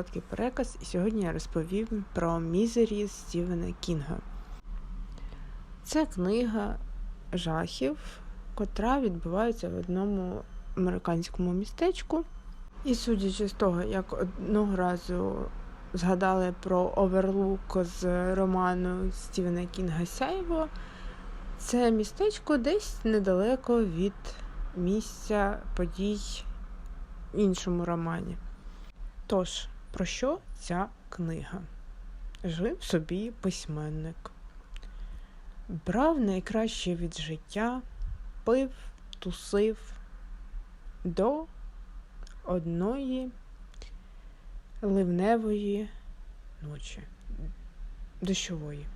короткий переказ, і сьогодні я розповім про Мізері Стівена Кінга. Це книга жахів, котра відбувається в одному американському містечку. І судячи з того, як одного разу згадали про оверлук з роману Стівена Кінга Сяйво, це містечко десь недалеко від місця подій в іншому романі. Тож, про що ця книга? Жив собі письменник, брав найкраще від життя, пив, тусив до одної ливневої ночі, дощової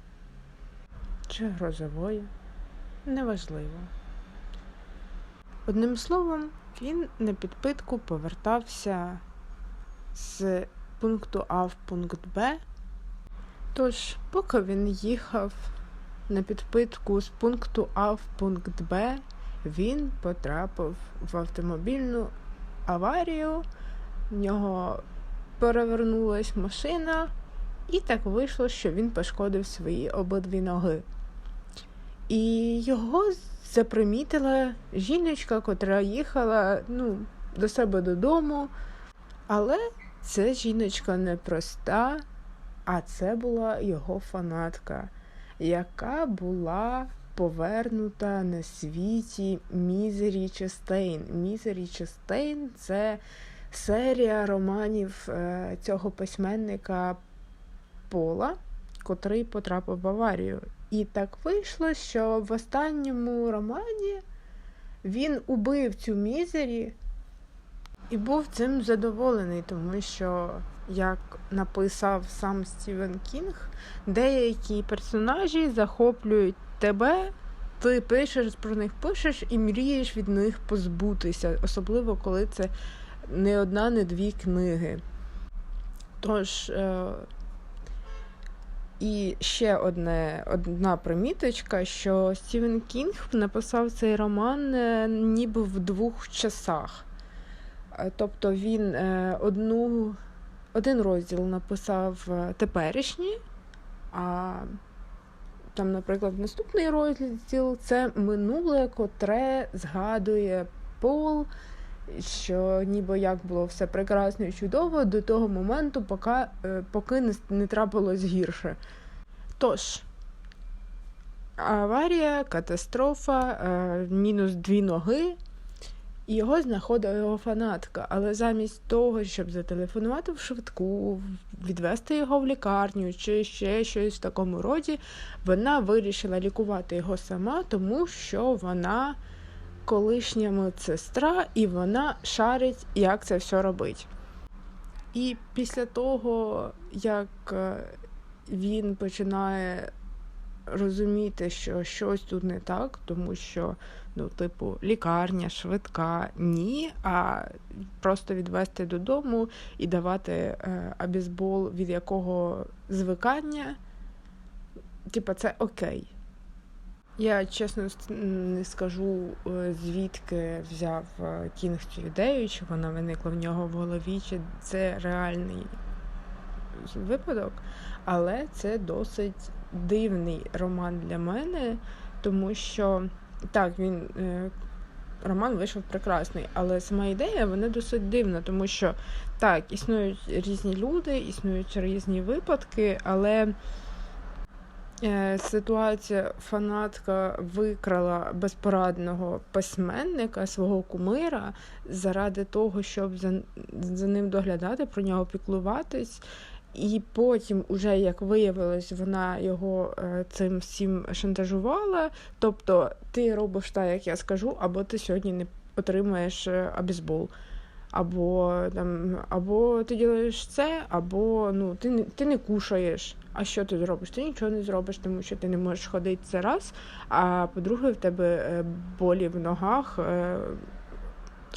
чи грозової, неважливо. Одним словом, він на підпитку повертався з пункту А в пункт Б. Тож, поки він їхав на підпитку з пункту А в пункт Б, він потрапив в автомобільну аварію, в нього перевернулась машина, і так вийшло, що він пошкодив свої обидві ноги. І його запримітила жіночка, котра їхала ну, до себе додому. Але це жіночка не проста, а це була його фанатка, яка була повернута на світі Мізері Честейн. Мізері Честейн це серія романів е, цього письменника Пола, котрий потрапив в аварію. І так вийшло, що в останньому романі він убив цю мізері і був цим задоволений, тому що, як написав сам Стівен Кінг, деякі персонажі захоплюють тебе, ти пишеш про них пишеш і мрієш від них позбутися, особливо коли це не одна, не дві книги. Тож. Е, і ще одне, одна приміточка, що Стівен Кінг написав цей роман е, ніби в двох часах. Е, тобто він е, одну, один розділ написав теперішній, а там, наприклад, наступний розділ це минуле, котре згадує Пол, що ніби як було все прекрасно і чудово до того моменту, поки, поки не, не трапилось гірше. Тож, аварія, катастрофа, мінус дві ноги. Його знаходила його фанатка. Але замість того, щоб зателефонувати в швидку, відвести його в лікарню чи ще щось в такому роді, вона вирішила лікувати його сама, тому що вона колишня медсестра і вона шарить, як це все робить. І після того, як е, він починає розуміти, що щось тут не так, тому що, ну, типу, лікарня, швидка, ні, а просто відвести додому і давати е, абізбол, від якого звикання, типу, це окей. Я чесно не скажу, е, звідки взяв е, Кінг цю ідею, чи вона виникла в нього в голові, чи це реальний випадок, але це досить дивний роман для мене, тому що так, він. Е, роман вийшов прекрасний, але сама ідея вона досить дивна, тому що так, існують різні люди, існують різні випадки, але е, ситуація фанатка викрала безпорадного письменника свого кумира заради того, щоб за, за ним доглядати, про нього піклуватись. І потім, уже як виявилось, вона його е, цим всім шантажувала. Тобто, ти робиш так, як я скажу, або ти сьогодні не отримаєш е, абізбол. Або там, або ти ділаєш це, або ну ти не ти не кушаєш. А що ти зробиш? Ти нічого не зробиш, тому що ти не можеш ходити це раз. А по-друге, в тебе е, болі в ногах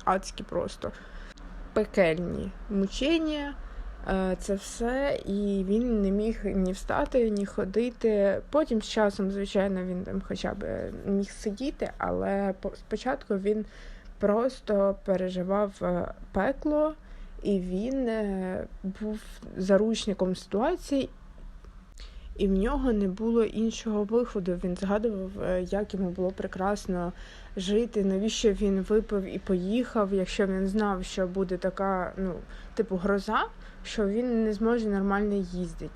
адські просто пекельні мучення. Е, це все, і він не міг ні встати, ні ходити. Потім з часом, звичайно, він там хоча б міг сидіти, але спочатку він просто переживав е, пекло, і він е, був заручником ситуації, і в нього не було іншого виходу. Він згадував, е, як йому було прекрасно жити, навіщо він випив і поїхав, якщо він знав, що буде така, ну, типу, гроза, що він не зможе нормально їздити.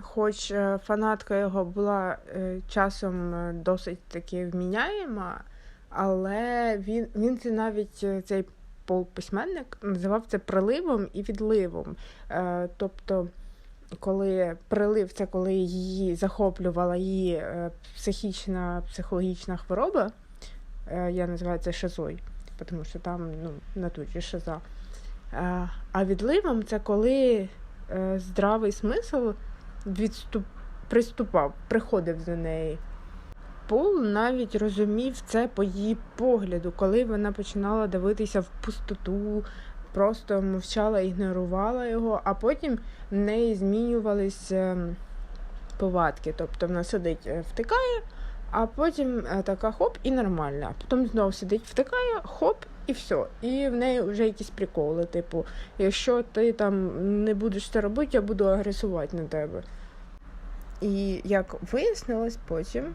Хоч е, фанатка його була е, часом е, досить таки вміняєма, але він, він це навіть цей полписьменник називав це приливом і відливом. Тобто, коли прилив це коли її захоплювала її психічна психологічна хвороба, я називаю це шизой, тому що там ну, на шиза. Е, а відливом це коли е, здравий смисл відступ... приступав, приходив до неї. Пол навіть розумів це по її погляду, коли вона починала дивитися в пустоту, просто мовчала, ігнорувала його, а потім в неї змінювались ем, повадки. Тобто вона сидить, е, втикає, а потім е, така хоп і нормальна. Потім знову сидить, втикає, хоп, і все. І в неї вже якісь приколи. Типу, якщо ти там не будеш це робити, я буду агресувати на тебе. І як вияснилось потім,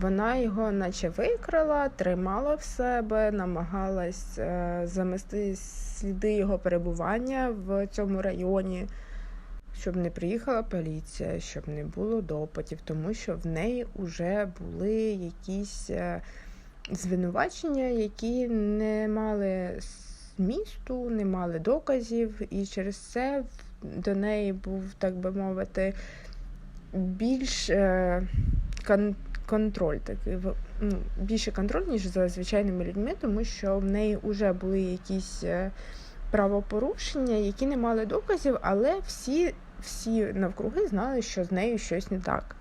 вона його наче викрила, тримала в себе, намагалась е, замести сліди його перебування в цьому районі, щоб не приїхала поліція, щоб не було допитів, тому що в неї вже були якісь е, звинувачення, які не мали змісту, не мали доказів, і через це до неї був, так би мовити, більш е, кон- контроль такий, ну, більше контроль, ніж за звичайними людьми, тому що в неї вже були якісь е, правопорушення, які не мали доказів, але всі, всі навкруги знали, що з нею щось не так.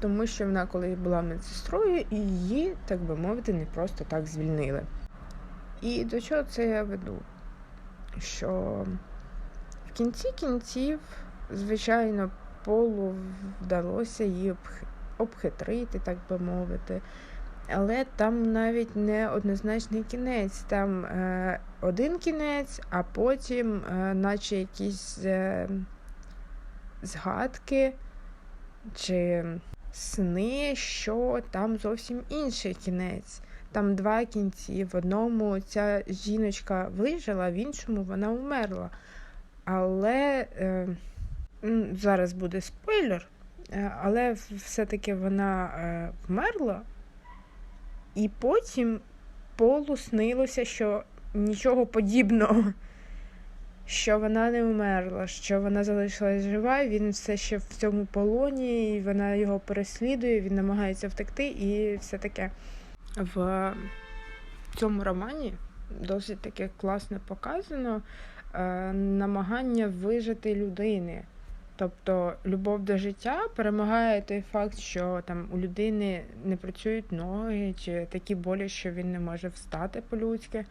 Тому що вона колись була медсестрою, і її, так би мовити, не просто так звільнили. І до чого це я веду? Що в кінці кінців, звичайно, полу вдалося її обхитрити, так би мовити. Але там навіть не однозначний кінець. Там е, один кінець, а потім, е, наче якісь е, згадки чи сни, що там зовсім інший кінець. Там два кінці. В одному ця жіночка вижила, в іншому вона умерла. Але е, зараз буде спойлер, е, але все-таки вона е, вмерла, і потім Полу снилося, що нічого подібного, що вона не вмерла, що вона залишилась жива, він все ще в цьому полоні, і вона його переслідує, він намагається втекти, і все таке. В цьому романі досить таке класно показано е, намагання вижити людини. Тобто любов до життя перемагає той факт, що там у людини не працюють ноги, чи такі болі, що він не може встати по-людськи.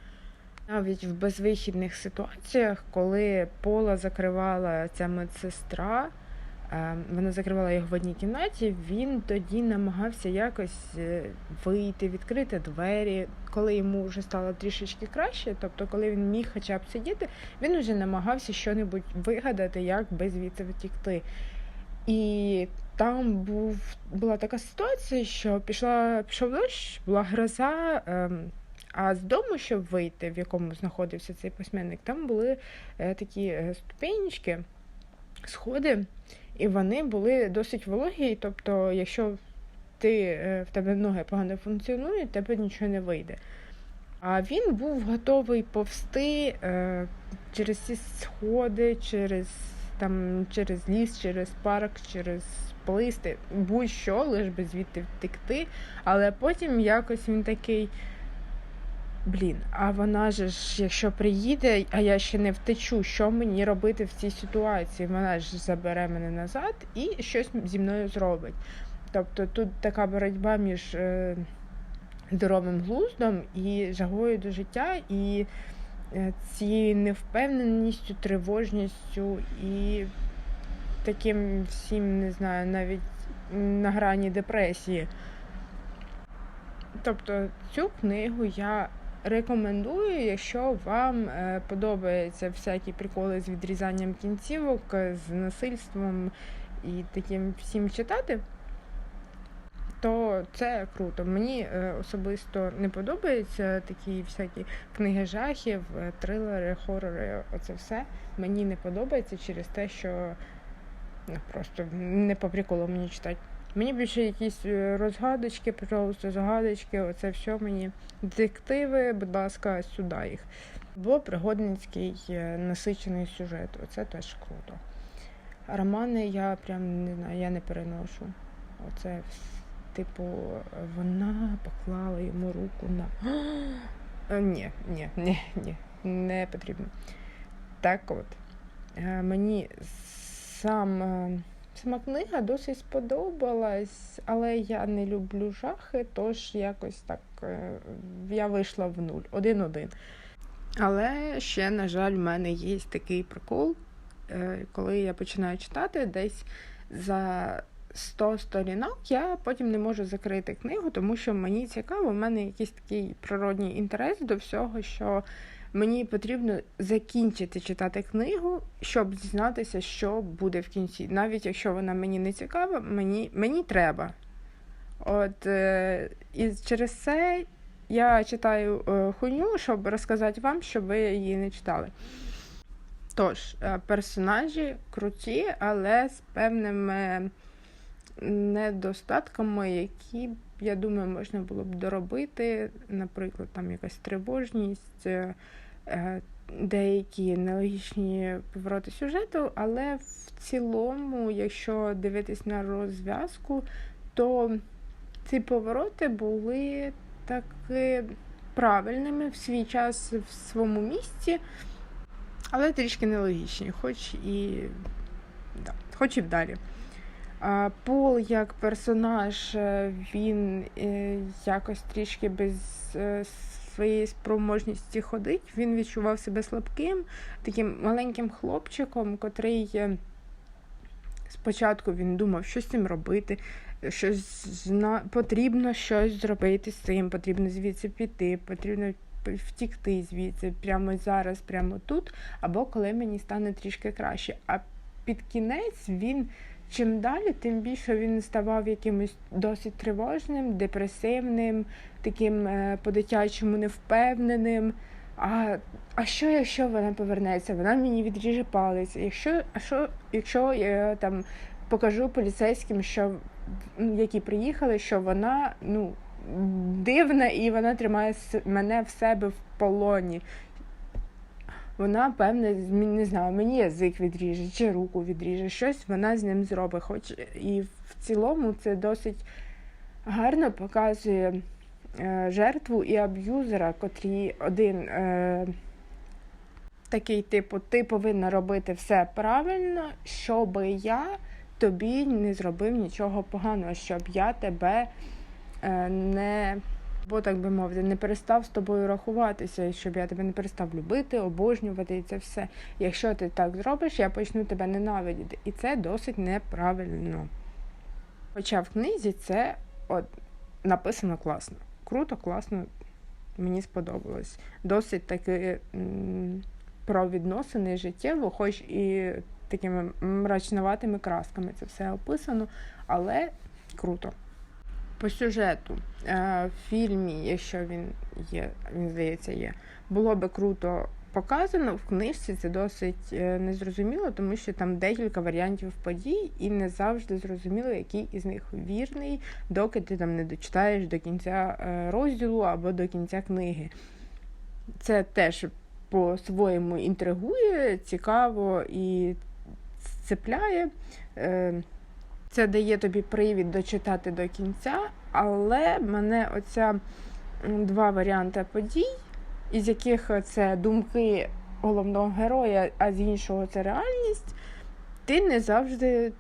Навіть в безвихідних ситуаціях, коли пола закривала ця медсестра, е, вона закривала його в одній кімнаті, він тоді намагався якось е, вийти, відкрити двері, коли йому вже стало трішечки краще, тобто, коли він міг хоча б сидіти, він вже намагався щось вигадати, як звідси втікти. І там був, була така ситуація, що пішла, пішов дощ, була гроза. Ем, а з дому, щоб вийти, в якому знаходився цей письменник, там були е, такі е, ступенечки, сходи, і вони були досить вологі. Тобто, якщо ти, е, в тебе ноги погано функціонують, тебе нічого не вийде. А він був готовий повсти е, через ці сходи, через, там, через ліс, через парк, через плисти, будь-що, лиш би звідти втекти. Але потім якось він такий. Блін, а вона ж, якщо приїде, а я ще не втечу, що мені робити в цій ситуації? Вона ж забере мене назад і щось зі мною зробить. Тобто тут така боротьба між е, здоровим глуздом і жагою до життя, і е, цією невпевненістю, тривожністю і таким всім, не знаю, навіть на грані депресії. Тобто цю книгу я рекомендую, якщо вам е, подобаються всякі приколи з відрізанням кінцівок, з насильством і таким всім читати, то це круто. Мені е, особисто не подобаються такі всякі книги жахів, е, трилери, хорори. Оце все мені не подобається через те, що ну, просто не по приколу мені читати. Мені більше якісь е, розгадочки, пожалуйста, загадочки, оце все мені. Детективи, будь ласка, сюди їх. Бо пригодницький е, насичений сюжет. Оце теж круто. Романи я прям не знаю, я не переношу. Оце типу, вона поклала йому руку на. Е, Ні, ні, ні, ні, не потрібно. Так от, мені сам, сама книга досить сподобалась, але я не люблю жахи, тож якось так е, я вийшла в нуль. Один-один. Але ще, на жаль, в мене є такий прикол, е, коли я починаю читати десь за 100 сторінок, я потім не можу закрити книгу, тому що мені цікаво, в мене якийсь такий природній інтерес до всього, що мені потрібно закінчити читати книгу, щоб дізнатися, що буде в кінці. Навіть якщо вона мені не цікава, мені, мені треба. От е, і через це я читаю е, хуйню, щоб розказати вам, щоб ви її не читали. Тож, е, персонажі круті, але з певними недостатками, які, я думаю, можна було б доробити. Наприклад, там якась тривожність, е, е, деякі нелогічні повороти сюжету, але в цілому, якщо дивитись на розв'язку, то ці повороти були таки правильними в свій час в своєму місці, але трішки нелогічні, хоч і, да, хоч і вдалі. Пол як персонаж, е, він е, якось трішки без е, своєї спроможності ходить. Він відчував себе слабким, таким маленьким хлопчиком, котрий спочатку він думав, що з цим робити, щось зна... потрібно щось зробити з цим, потрібно звідси піти, потрібно втікти звідси прямо зараз, прямо тут, або коли мені стане трішки краще. А під кінець він. Чим далі, тим більше він ставав якимось досить тривожним, депресивним, таким е, по-дитячому невпевненим. А а що, якщо вона повернеться? Вона мені відріже палець. Якщо, а що, якщо я там покажу поліцейським, що які приїхали, що вона ну, дивна і вона тримає мене в себе в полоні. Вона, певне, не знаю, мені язик відріже чи руку відріже, щось вона з ним зробить. Хоч і в цілому це досить гарно показує е, жертву і аб'юзера, котрі один е, такий, типу, ти повинна робити все правильно, щоб я тобі не зробив нічого поганого, щоб я тебе е, не. Бо, так би мовити, не перестав з тобою рахуватися, щоб я тебе не перестав любити, обожнювати і це все. Якщо ти так зробиш, я почну тебе ненавидіти. І це досить неправильно. Хоча в книзі це от, написано класно. Круто, класно, мені сподобалось. Досить таки про відносини життєво, хоч і такими мрачноватими красками це все описано, але круто. По сюжету е, в фільмі, якщо він є, він здається, є, було би круто показано. В книжці це досить е, незрозуміло, тому що там декілька варіантів подій, і не завжди зрозуміло, який із них вірний, доки ти там не дочитаєш до кінця е, розділу або до кінця книги. Це теж по-своєму інтригує, цікаво і цепляє. Це дає тобі привід дочитати до кінця, але мене оця два варіанти подій, із яких це думки головного героя, а з іншого це реальність, ти не завжди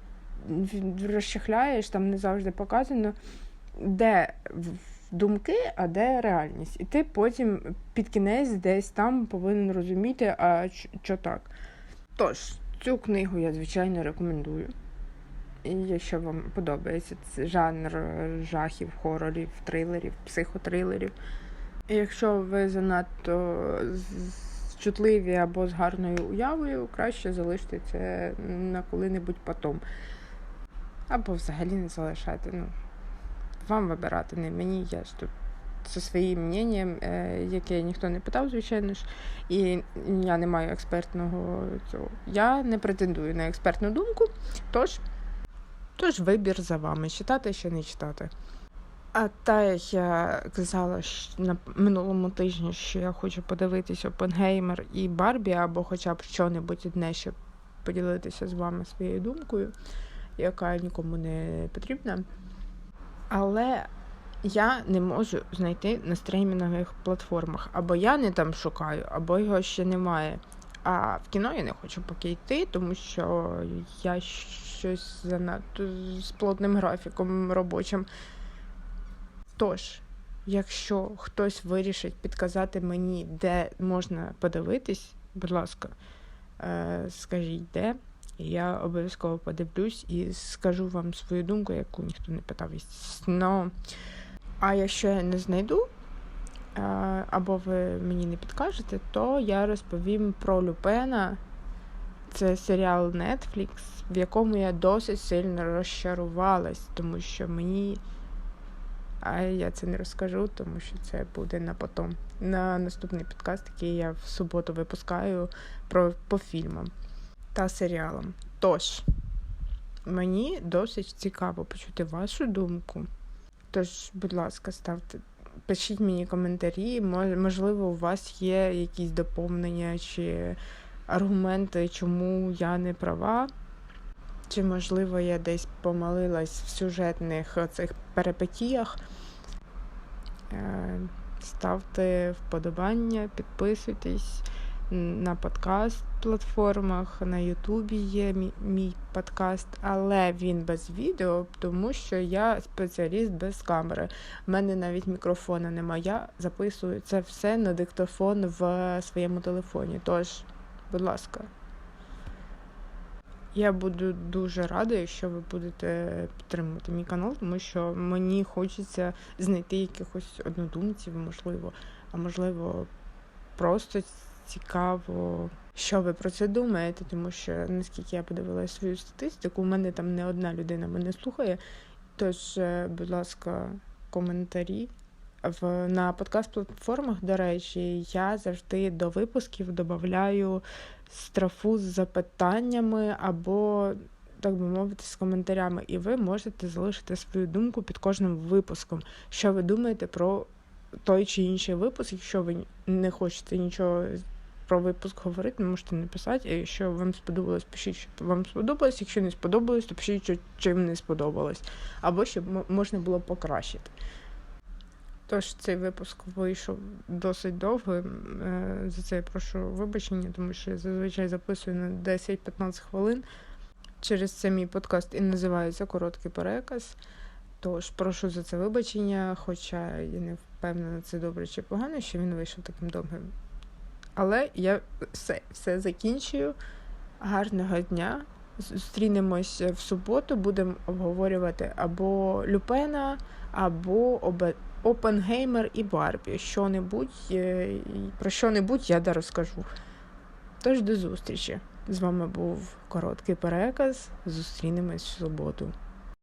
розчехляєш, там не завжди показано, де думки, а де реальність. І ти потім під кінець десь там повинен розуміти, а що так. Тож, цю книгу я, звичайно, рекомендую. І якщо вам подобається цей жанр жахів, хорорів, трилерів, психотрилерів, Якщо ви занадто чутливі або з гарною уявою, краще залиште це на коли-небудь потом. Або взагалі не залишайте. Ну, Вам вибирати, не мені, я ж тут зі своїм мненням, е, яке ніхто не питав, звичайно ж, і я не маю експертного цього. Я не претендую на експертну думку, тож, тож вибір за вами читати чи не читати. А та, як я казала на минулому тижні, що я хочу подивитися Опенгеймер і Барбі, або хоча б що-небудь одне, щоб поділитися з вами своєю думкою, яка нікому не потрібна. Але я не можу знайти на стреймінгових платформах. Або я не там шукаю, або його ще немає. А в кіно я не хочу поки йти, тому що я щось занадто з плотним графіком робочим. Тож, якщо хтось вирішить підказати мені, де можна подивитись, будь ласка, е, скажіть де. Я обов'язково подивлюсь і скажу вам свою думку, яку ніхто не питав. Но, а якщо я не знайду, або ви мені не підкажете, то я розповім про Люпена. Це серіал Netflix, в якому я досить сильно розчарувалась, тому що мені а я це не розкажу, тому що це буде на потом. На наступний підкаст, який я в суботу випускаю про по фільмам та серіалам. Тож, мені досить цікаво почути вашу думку. Тож, будь ласка, ставте, пишіть мені коментарі. Можливо, у вас є якісь доповнення чи аргументи, чому я не права. Чи, можливо, я десь помилилась в сюжетних цих перипетіях. Е, ставте вподобання, підписуйтесь на подкаст-платформах, на Ютубі є мій, подкаст, але він без відео, тому що я спеціаліст без камери. У мене навіть мікрофона немає. Я записую це все на диктофон в своєму телефоні. Тож, будь ласка. Я буду дуже рада, якщо ви будете підтримувати мій канал, тому що мені хочеться знайти якихось однодумців, можливо, а можливо, просто цікаво, що ви про це думаєте, тому що наскільки я подивилася свою статистику, у мене там не одна людина мене слухає. Тож, е, будь ласка, коментарі. В на подкаст-платформах, до речі, я завжди до випусків додаю страфу з запитаннями або, так би мовити, з коментарями. І ви можете залишити свою думку під кожним випуском, що ви думаєте про той чи інший випуск. Якщо ви не хочете нічого про випуск говорити, можете написати. Якщо вам сподобалось, пишіть, що вам сподобалось. Якщо не сподобалось, то пишіть, що чим не сподобалось. Або щоб можна було покращити. Тож цей випуск вийшов досить довгим. Е, за це я прошу вибачення, тому що я зазвичай записую на 10-15 хвилин. Через це мій подкаст і називається Короткий переказ. Тож прошу за це вибачення, хоча я не впевнена, це добре чи погано, що він вийшов таким довгим. Але я все, все закінчую. Гарного дня! Зустрінемось в суботу, будемо обговорювати або Люпена, або Опенгеймер і Барбі. Що-небудь, е, про що-небудь я да розкажу. Тож до зустрічі! З вами був короткий переказ. Зустрінемось в суботу.